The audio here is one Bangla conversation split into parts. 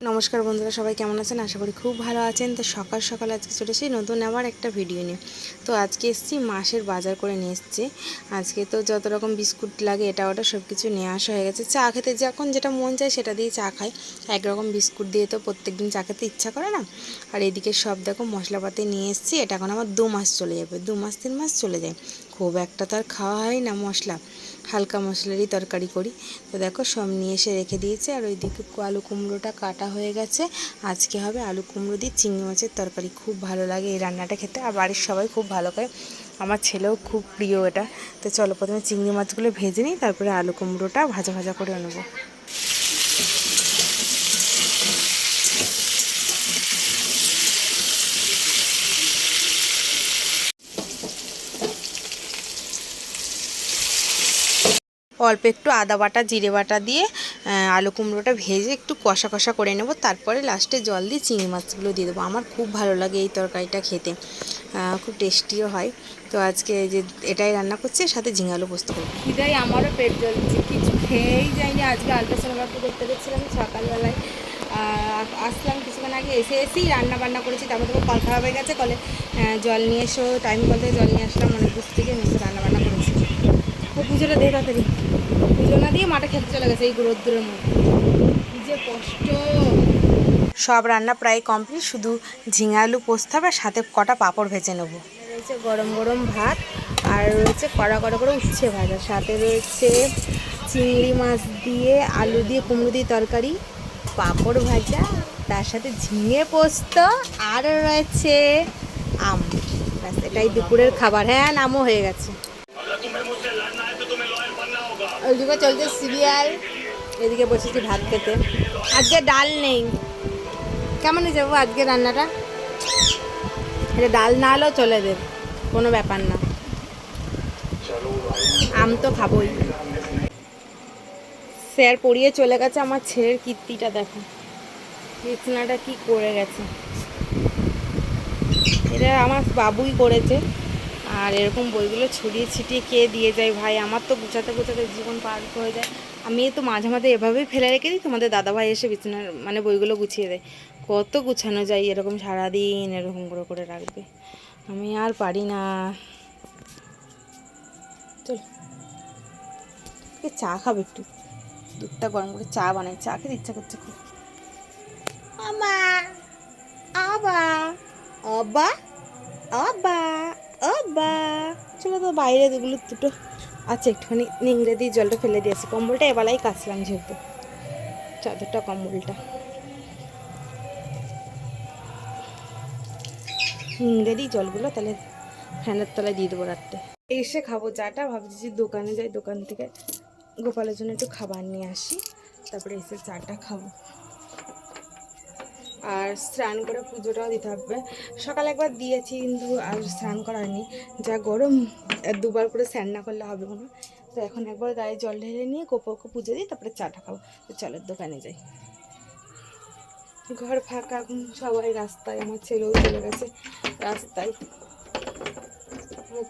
নমস্কার বন্ধুরা, সবাই কেমন আছেন? আশা করি খুব ভালো আছেন। তো সকাল সকাল আজকে চলে এসেছি নতুন আবার একটা ভিডিও নিয়ে। তো আজকে এসেছি মাসের বাজার করে নিয়ে এসেছি। আজকে তো যত রকম বিস্কুট লাগে, এটা ওটা সব কিছু নিয়ে আসা হয়ে গেছে। চা খেতে যখন যেটা মন চায় সেটা দিয়ে চা খাই। একরকম বিস্কুট দিয়ে তো প্রত্যেকদিন চা খেতে ইচ্ছা করে না? আর এদিকে সব দেখো মশলাপাতি নিয়ে এসেছি। এটা এখন আমার দু মাস চলে যাবে, দু মাস তিন মাস চলে যায়। খুব একটা তো আর খাওয়া হয় না মশলা। হালকা মশলারই তরকারি করি। তো দেখো সব নিয়ে এসে রেখে দিয়েছে। আর ওই দিকে আলু কুমড়োটা কাটা হয়ে গেছে। আজকে হবে আলু কুমড়ো দিয়ে চিংড়ি মাছের তরকারি। খুব ভালো লাগে এই রান্নাটা খেতে। আর বাড়ির সবাই খুব ভালো করে। আমার ছেলেও খুব প্রিয় এটা। তো চলো প্রথমে চিংড়ি মাছগুলো ভেজে নিই, তারপরে আলু কুমড়োটা ভাজা ভাজা করে নেব অল্প একটু আদা বাটা, জিরে বাটা দিয়ে আলু কুমড়োটা ভেজে একটু কষা কষা করে নেব। তারপরে লাস্টে জল দিয়ে চিংড়ি মাছগুলো দিয়ে দেবো। আমার খুব ভালো লাগে এই তরকারিটা খেতে। খুব টেস্টিও হয়। তো আজকে যে এটাই রান্না করছে সাথে ঝিঙালু পোস্ত করব। খিদাই আমারও পেট জ্বলছে। কিছু খেয়েই যাইনি। আজকে আলট্রাসোনোগ্রাফি করতে গেছিলাম সকালবেলায়। আসলাম কিছুক্ষণ আগে, এসে এসেই রান্না বান্না করেছি। তারপর তোমার কল খারাপ হয়ে গেছে। কলে জল নিয়ে এসো টাইম কল থেকে জল নিয়ে আসলাম। অনেক দূর থেকে এসে রান্না বান্না করেছি। পুজোটা তাড়াতাড়ি। পুজো না দিয়ে মাঠে খেতে চলে গেছে এই রোদ্দুরের মধ্যে। যে কষ্ট। সব রান্না প্রায় কমপ্লিট শুধু ঝিঙে আলু পোস্ত হবে আর সাথে কটা পাঁপড় ভেজে নেব। রয়েছে গরম গরম ভাত আর রয়েছে কড়া কড়া করে উচ্ছে ভাজা। সাথে রয়েছে চিংড়ি মাছ দিয়ে আলু দিয়ে কুমড়ো দিয়ে তরকারি পাঁপড় ভাজা তার সাথে ঝিঙে পোস্ত আর রয়েছে আম। ব্যাস এটাই দুপুরের খাবার। হ্যাঁ নামও হয়ে গেছে। ওইদিকে চলছে সিরিয়াল, এদিকে বসেছি ভাত খেতে। আজকে ডাল নেই। কেমন বাবু আজকে রান্নাটা? এটা ডাল না হলেও চলে দেব কোনো ব্যাপার না। আম তো খাবোই। স্যার পড়িয়ে চলে গেছে আমার ছেলের কীর্তিটা, দেখো। বিছানাটা কি করে গেছে। এটা আমার বাবুই করেছে। আর এরকম বইগুলো ছড়িয়ে ছিটিয়ে কে দিয়ে যায় ভাই? আমার তো গুছাতে গুছাতে জীবন পার হয়ে যায়। আমি তো মাঝে মাঝে এভাবেই ফেলে রেখে দিই, তোমাদের দাদাভাই এসে বিছানার মানে বইগুলো গুছিয়ে দেয়। কত গুছানো যায় এরকম সারাদিন এরকম করে করে রাখবে। আমি আর পারি না। চল। চা খাবে একটু। দুধটা গরম করে চা বানাই। চা খেতে ইচ্ছা করছে খুব। আমা, আবা অবা অবা চলো তো বাইরে দুগুলো দুটো। আচ্ছা একটুখানি নিংড়ে দিয়ে জলটা ফেলে দিয়েছি কম্বলটা এবেলাই কাচলাম যেহেতু। চাদরটা কম্বলটা। নিংড়ে দিই জলগুলো, তাহলে ফ্যানের তলায় দিয়ে দেবো রাত্রে। এসে খাব চাটা ভাবছি যে দোকানে যাই, দোকান থেকে গোপালের জন্য একটু খাবার নিয়ে আসি। তারপরে এসে চাটা খাব। আর স্নান করে পুজোটাও দিতে হবে। সকালে একবার দিয়েছি, কিন্তু আর স্নান করা হয়নি যা গরম দুবার করে স্নান না করলে হবে না তো এখন একবার গায়ে জল ঢেলে নিয়ে গোপরকে পুজো দিই, তারপরে চাটা খাব। তো চলের দোকানে যাই। ঘর ফাঁকা, এখন সবাই রাস্তায়, আমার ছেলেও চলে গেছে। রাস্তায়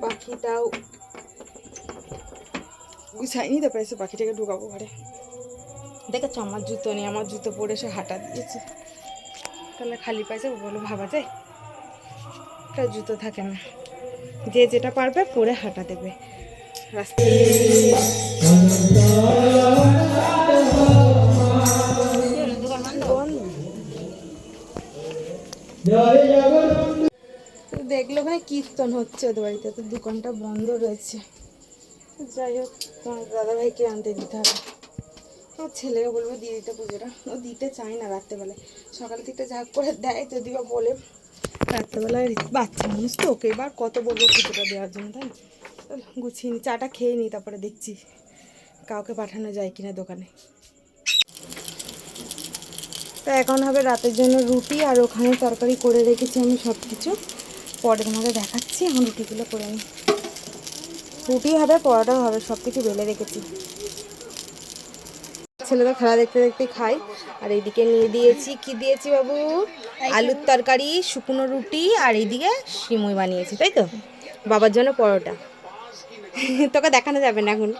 পাখিটাও গুছাইনি তারপরে এসে পাখিটাকে ঢুকাবো ঘরে। দেখেছ, আমার জুতো নেই, আমার জুতো পরে সে হাঁটা দিয়েছে। তাহলে খালি পাইছে বলো ভাবা যায়? একটা জুতো থাকে না। যে যেটা পারবে পরে হাঁটা দেবে। রাস্তায়। দেখল ওখানে কীর্তন হচ্ছে ওদের বাড়িতে, তো দোকানটা বন্ধ রয়েছে। যাই হোক, তোমার দাদাভাইকে আনতে দিতে হবে। আমার ছেলেও বলব দিয়ে পুজোটা। ও দিতে চায় না রাত্রেবেলায়। সকাল থেকে যা করে দেয় যদি বা বলে, রাত্রেবেলায় বাচ্চা মানুষ তো, ওকে এবার কত বলব পুজোটা দেওয়ার জন্য, তাই গুছিয়ে নি, চাটা খেয়ে নিই তারপরে দেখছি কাউকে পাঠানো যায় কিনা দোকানে। তো এখন হবে রাতের জন্য রুটি, আর ওখানে তরকারি করে রেখেছি আমি সব কিছু পরে তোমাকে দেখাচ্ছি, এখন রুটিগুলো করে নিই রুটি হবে, পরোটাও হবে সব কিছু বেলে রেখেছি। ছেলেরা খেলা দেখতে দেখতে খায় আর এইদিকে নিয়ে দিয়েছি কি দিয়েছি বাবু? আলুর তরকারি শুকনো রুটি আর এইদিকে সিমুই বানিয়েছি তাই তো? বাবার জন্য পরোটা। তোকে দেখানো যাবে না এখন।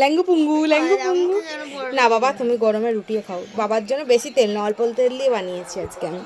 ল্যাঙ্গু পুঙ্গু ল্যাঙ্গু পুঙ্গু। না বাবা তুমি গরমে রুটিও খাও। বাবার জন্য বেশি তেল না অল্প তেল দিয়ে বানিয়েছি আজকে আমি।